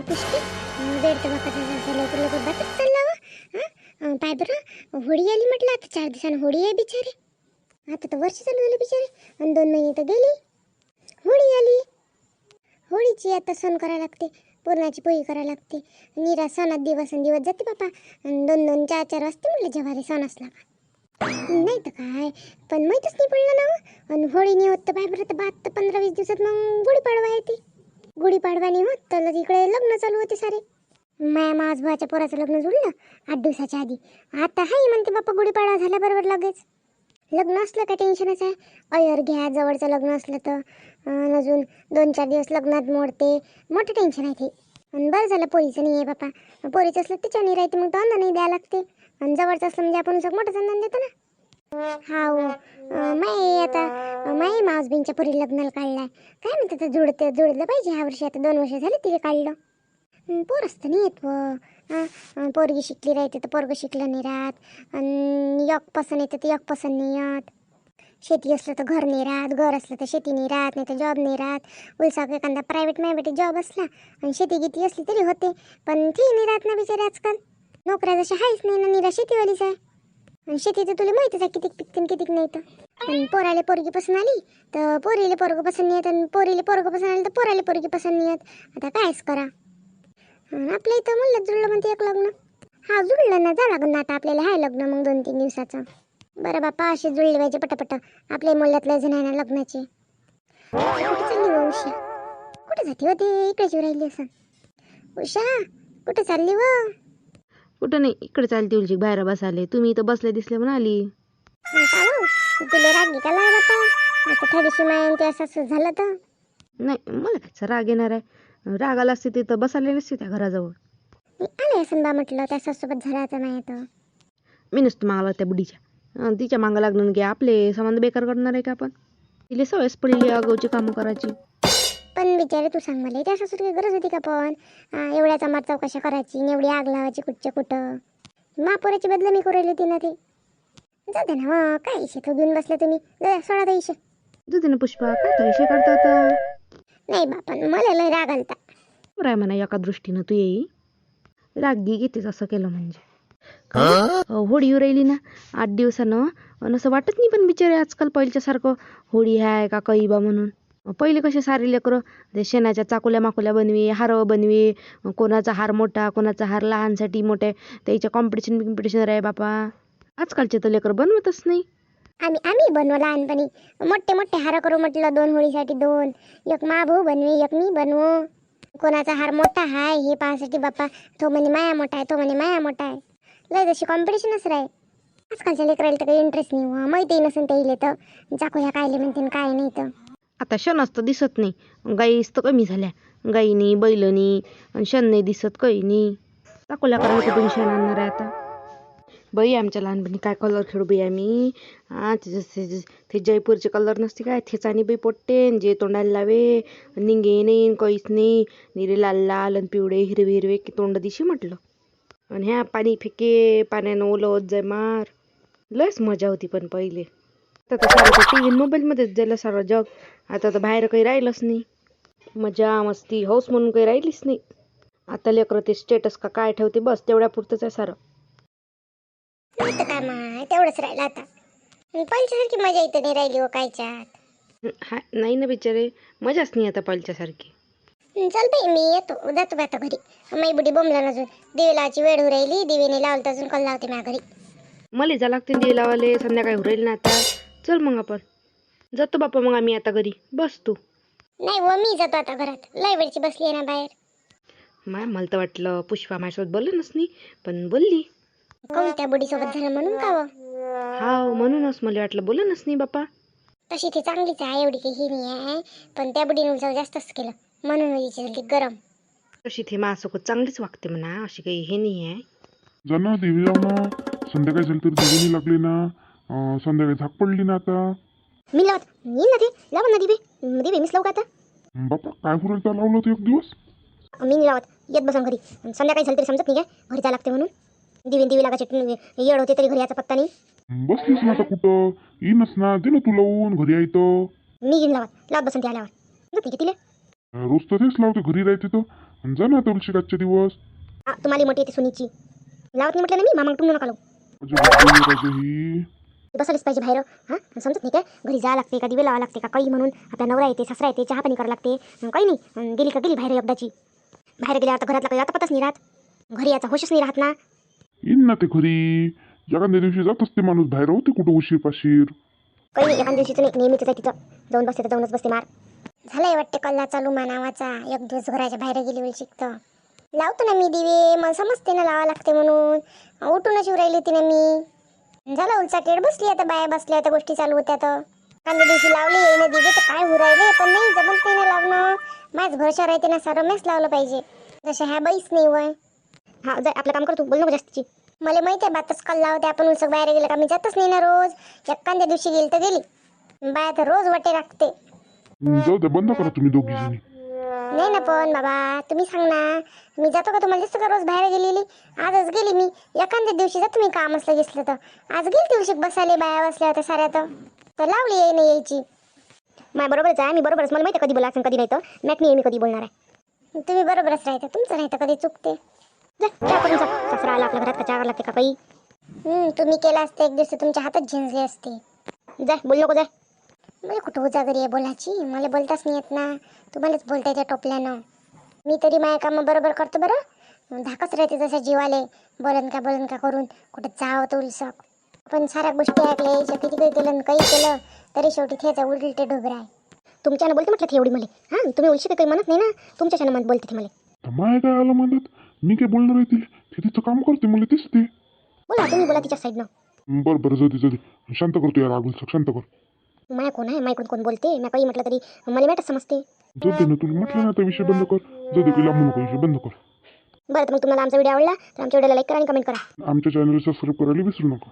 हो पुष्टी बेड तर बापाचा लवकर लवकर बातच चालला वा पाय बरं होळी आली म्हटलं आता चार दिवसानं होळी आहे बिचारे. आता तर वर्ष चालू झालं बिचारे. आणि दोन महिने तर गेली. होळी आली. होळीची आता सण करायला लागते. पुरणाची पोळी करायला लागते. निरा सणात दिवस आणि दिवस जाते बापा. आणि दोन दोन चार चार वाजते म्हटलं जेवायला सण असला नाही तर काय. पण माहीतच नाही पडलं ना हो. आणि होळी नाही होत तर बाय बरं तर बात तर पंधरा वीस दिवसात मग गुढीपाडवा येते. गुढीपाडवा नाही होत तर इकडे लग्न चालू होते सारे. माया माझ्या भावाच्या पोराचं लग्न जुळलं आठ दिवसाच्या आधी. आता हाय म्हणते बाप्पा गुढीपाडवा झाल्याबरोबर लगेच. लग्न असलं काय टेन्शनच आहे? अयर घ्या जवळचं लग्न असलं तर. अजून दोन चार दिवस लग्नात मोडते. मोठं टेन्शन आहे ते. आणि बरं झालं पोरीचं नाही आहे बापा पोरीचं असलं त्याच्याने राहते मग तो अंदा नाही द्यायला लागते. आणि जवळचं असलं म्हणजे आपण सगळं मोठं अंदान देतो ना. हा हो माय आता अं, माय मावसबीनच्या पोरी लग्नाला काढलाय. काय म्हणते तर जुळते जुळलं पाहिजे ह्या वर्षी आता दोन वर्ष झाले तिथे काढलं. पोर असतं नाही येत व. पोरगी शिकली राहते तर पोरगं शिकलं नाही राहत. आणि यक पसंत येते तर यक पसंत नाही येत. शेती असलं तर घर नाही राहत घर असलं तर शेती नाही राहत नाही तर जॉब नाही राहत. उलसा एखादा प्रायव्हेट मायबेटी जॉब असला आणि शेती किती असली तरी होते. पण ती नाही राहत ना बिचारे आजकाल. नोकऱ्या जशा आहेच नाही ना निरा शेतीवालीच आहे. आणि शेतीचं तुला माहितीच आहे कितीक पिकते कितीक नाही तर आणि पोराले पोरगी पसंत आली तर पोरीले पोरगं पसंत नाही येत आणि पोरीले पोरगं पसंत आलं तर पोराले पोरगी पसंत नाही येत आता कायच करा. आपल्या इथं म्हणलं जुळलं म्हणते एक लग्न. हा जुळलं ना जा लागून आता आपल्याला हाय लग्न मग दोन तीन दिवसाचं. बरं बापा असे जुळले पाहिजे पटापट. आपल्या मोल्यातल्या जण आहे ना लग्नाचे. कुठे चालली व उषा? कुठे जाते व ते? इकडेच राहिली असं उषा कुठे चालली व कुठं नाही इकडे चालते उलची बाहेर बसाले तुम्ही इथं बसले दिसले हो? तुला राग लाग बापा आता थोडीशी मायन ते असं झालं तर? नाही मला कायचा राग येणार आहे. राग आला असते तिथं बसाले नसते त्या घराजवळ. मी आले असं बा म्हटलं त्या सासूसोबत झाला आता माया तर? मी नसतो मागायला त्या बुडीच्या अं, तिच्या मागं लागणार की आपले संबंध बेकार करणार आहे का आपण? तिला सवयच पडली अगाऊची कामं करायची. पण बिचारे तू सांग मला त्या सासूर काही गरज होती का पण? हा, एवढ्याचा मार चौकशा करायची? आणि एवढी आग लावायची कुठच्या कुठं? महापोराची बदलामी करू राहिली तिनं ते. जाऊ दे ना काय इशे तो घेऊन बसले तुम्ही? जा सोडा दे इशे. तुझे ना पुष्पा काय तो विषय काढता आता? नाही बापा मला लय राग आलता. बरं आहे म्हणा एका दृष्टीनं तू येई. रागी घेतेच असं केलं म्हणजे. अं, होळी येऊ राहिली ना आठ दिवसानं. अन असं वाटत नाही पण बिचारे आजकाल पहिल्यासारखं होळी आहे का काही बा म्हणून. पहिले कसे सारे लेकरं ते शेणाच्या चाकुल्या माकुल्या बनवी हार बनवी कोणाचा हार मोठा कोणाचा हार लहानसाठी मोठे त्याच्या कॉम्पिटिशन बिम्पिटिशन आहे बापा. आजकालचे तर लेकरं बनवतच नाही. आम्ही आम्ही बनवू लहानपणी. मोठे मोठे हार करू म्हटलं दोन होळीसाठी दोन. एक मा भाऊ बनवी एक मी बनवू. कोणाचा हार मोठा आहे हे पाहासाठी बाप्पा तो म्हणे माया मोठा आहे तो म्हणे माया मोठा आहे. लय जशी कॉम्पिटिशनच राहे आजकालच्या लेकराला तर काही इंटरेस्ट नाही हुआ माहिती नसेल ते इले तर. चाकू ह्या कायले म्हणते काय नाही तर. आता क्षणच तर दिसत नाही. गाईच तर कमी झाल्या. गाईनी बैलनी आणि क्षण नाही दिसत काही नाही. चाकोल्या करायला कुठून क्षण आणणार आहे आता. बाई आमच्या लहानपणी काय कलर खेळू बाई आम्ही? हां ते जसे ते जयपूरचे कलर नसते काय? थेचानी बाई पोट्टेन जे तोंडाला लावे निंगे नाही न काहीच नाही निरे लाल लाल आणि पिवळे हिरवे हिरवे की तोंड दिशी म्हटलं. आणि ह्या पाणी फेके पाण्यानं ओलं होत जाय मार. लयच मजा होती पण पहिले. आता तर सारं टी व्ही मोबाईलमध्येच जायला सारं जग. आता तर बाहेर काही राहिलंच नाही. मजा मस्ती हौस म्हणून काही राहिलीच नाही. आता लेकरं ते स्टेटस का काय ठेवते बस तेवढ्या पुरतंच आहे सारं. तर काय माय तेवढंच राहिलं आता. पहिल्यासारखी मजा इथं नाही राहिली हो कायच्यात हं, हा नाही ना बिचारे. मजाच नाही आता पहिल्यासारखी चल बाई मी येतो. जातो बाई आता घरी. माई बुडी बोंबला अजून दिवे लावायची वेळ होऊ राहिली. दिवेने लावलं तर अजून कल लावते माझ्या घरी. मला जा लागते दिवे लावाले संध्याकाळी उरेल ना आता. चल मग आपण. जातो बापा मग आम्ही आता घरी. बस तू. नाही व मी जातो आता घरात. लय वेळची बसली आहे ना बाहेर. मा मला तर वाटलं पुष्पा माझ्यासोबत बोललंच नाही पण बोलली. कोण त्या बुडीसोबत झालं म्हणून का व? हा म्हणूनच मला वाटलं बोललंच नाही बापा. तशी ती चांगलीच आहे एवढी काही ही नाही आहे. पण त्या बुडीने जास्तच केलं. म्हणून हिची झाली गरम. तशी ते माझ्यासोबत चांगलीच वागते म्हणा अशी काही हे नाही आहे. जा ना देवी जाऊ ना संध्याकाळी झाली तर लागली ना अं, संध्याकाळी झाक पडली ना आता. मी लावत मी ना ते लाव ना दिवे. दिवे मीच लावू का आता? बापा काय लावलं होतं एक दिवस? मी नाही लावत. येत बसा घरी. संध्याकाळी झालं तरी समजत नाही काय? घरी जायला लागते म्हणून. दिवे दिवे लागायचे. येड होते तरी घरी याचा पत्ता नाही. बसलीस ना आता कुठं? येईनच ना दे ना तू लावून घरी तर मी घेऊन लावत लावत बसून ते आल्यावर. समजत नाही का तिला रोज तर तेच लावते घरी राहते तो. आणि जा ना तुलशी आजचे दिवस. आ, तुम्हाला मोठी येते सुनीची. लावत नाही म्हटलं ना मी मामा तुम्ही नका लावू. राजे ही ती बसायलाच पाहिजे बाहेर. हां समजत नाही काय? घरी जावं लागते का दिवे लावा लागते का? काही म्हणून. आपला नवरा येते सासरा येते चहा पाणी करावं लागते. काही नाही. गेली का गेली बाहेर एकदाची. बाहेर गेल्यावर आता घरातला काही आता पतच नाही राहत. घरी याचा होशच नाही राहत ना. येईन ना ते घरी एखाद्या दिवशी जात असते माणूस बाहेर होते कुठं उशीर पाशीर काही नाही एखाद्या दिवशीचं नाही नेहमीच आहे तिचं जाऊन बसते तर जाऊनच बसते मार झालंय वाटते कल्ला चालू मा नावाचा एक दिवस घराच्या बाहेर गेली वेळ शिकतं लावतो ना मी दिवे मला समजते ना लावा लागते म्हणून उठूनच येऊ राहिली होती ना मी झालं उलचाटेड बसली आता बाया बसल्या आता गोष्टी चालू होत्या तर एखाद्या दिवशी लावले येईन दिवे तर काय होऊ राहिले पण नाही जमत नाही ना लावणं माझ भरोशा राहते ना सारं मॅच लावलं पाहिजे जशा ह्या बाईच नाही वय हा जाय आपलं काम कर तू बोल नको जास्तीची. मला माहिती आहे बातच कल्ला होते आपण उलसक बाहेर गेलं का? मी जातच नाही ना रोज. एखाद्या दिवशी गेली तर गेली. बाया तर रोज वाटे राखते. जाऊ द्या बंद करा तुम्ही दोघी जणी. नाही ना पण बाबा तुम्ही सांग ना. मी जातो का तुम्हाला? दिसतं का रोज बाहेर गेलेली? आजच गेली मी. एखाद्या दिवशी जातो मी काम असलं दिसलं तर? आज गेली दिवशी बसायला बाया बसल्या होत्या साऱ्या तर. तर लावली येई नाही यायची. माझ्या बरोबरच आहे मी बरोबरच. मला माहिती आहे कधी बोला कधी नाही तर. मॅट नाही मी कधी बोलणार आहे. तुम्ही बरोबरच राहता. तुमचं राहतं कधी चुकते. जा चहा करून जा. सासरा आला आपल्या घरात का चहा लागते का काही? तुम्ही केला असते एक दिवस तुमच्या हातात झिंजले असते. जाय बोल नको जाय मला कुठं उजागरी आहे बोलायची? मला बोलताच नाही येत ना. तुम्हालाच बोलता येते टोपल्यानं. मी तरी माझ्या कामं बरोबर करतो बरं. धाकच राहते जसं जीवाले. बोलन का बोलन का करून कुठं जावं तर उलसक. पण साऱ्या गोष्टी ऐकल्या याच्या किती काही केलं आणि काही केलं तरी शेवटी त्याचा उलटे डोबरा आहे. तुमच्यानं बोलते म्हटलं ती एवढी मला. हां तुम्ही उलशी काही म्हणत नाही ना. तुमच्याच्यानं मत बोलते ती मला. माय काय आलं म्हणत? मी काय बोलणार आहे तिला ते तिचं काम करते मला दिसते बोला तुम्ही बोला तिच्या साईडनं बरं बरं जाऊ दे जाऊ दे. शांत करतो यार आगुल शांत कर. माया कोण आहे? मायकडून कोण बोलते? मी काही म्हटलं तरी मला मॅटच समजते. जाऊ दे ना तुला म्हटलं ना आता विषय बंद कर. जाऊ दे लांबू नको विषय बंद कर. बरं तर मग तुम्हाला आमचा व्हिडिओ आवडला तर आमच्या व्हिडिओला लाईक करा आणि कमेंट करा. आमच्या चॅनलला सबस्क्राईब करायला विसरू नका.